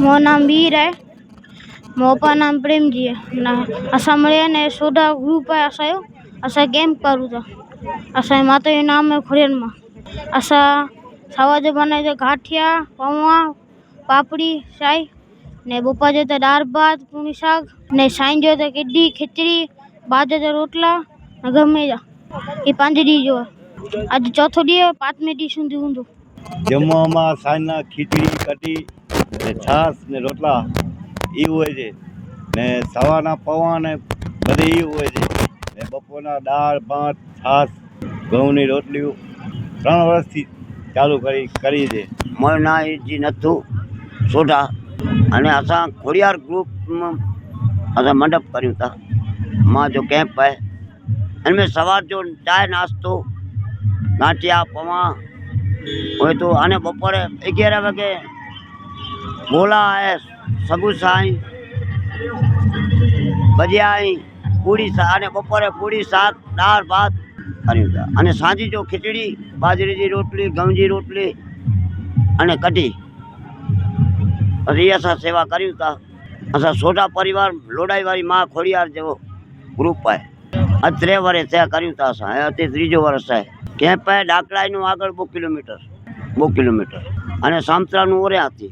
मोर नाम वीर आहे मोपा नाम प्रेमजी आहे ना असां मिळ्याने सोडा ग्रुप आहे असांजो असां कॅम्प करूं था असांजे माता जो नाम आहे खुड़ियन मां असां सवा जो बनाए गाठिया पौवा પાપડી શાય ને બપા જો તો દાળ ભાત પૂણી શાક ને સાંજ જો તો કઢી ખીચડી બાજર जा રોટલા ને ગમે જા એ પાંચ ॾींहं जो आहे अॼु चोथो ॾींहुं आहे પાંચમે ॾींहुं સુધી हूंदो જમવામાં સાંજના ખીચડી કઢી ને છાશ ને રોટલા એ હોય છે. ને સવારના પૌવા ને બધી એ હોય છે. ને બપોરના દાળ, ભાત છાશ ઘઉંની રોટલીઓ ત્રણ વર્ષથી ચાલુ કરી કરી છે. મારું નામ જી નથું સોઢા. અને અસાं ખોડિયાર ગ્રુપમાં અસાં મંડપ કર્યું હતા માં જો કેમ્પ હે અને મેં સવાર જો ચાય, નાસ્તો ગાંઠિયા પવા હોય તો અને બપોરે અગિયાર વાગે ભોલા હે સગુ સાંઈ ભજીયાઈ પૂરી અને બપોરે પૂરી શાક દાળ, ભાત કરી અને સાંજે જો ખીચડી બાજરીની રોટલી ઘઉંની રોટલી અને કઢી. પછી અસા સેવા કર્યું હતા અસા સોઢા પરિવાર લોડાઈવાળી માં ખોડિયાર જેવો ગ્રુપ હોય આ ત્રે વર્ષ થયા કર્યું હતા અસા. એ અત્યારે ત્રીજો વર્ષ છે કેમ્પ ડાકડાઈનું આગળ બહુ કિલોમીટર. બહુ કિલોમીટર. અને સામત્રાનું ઓરે હતી.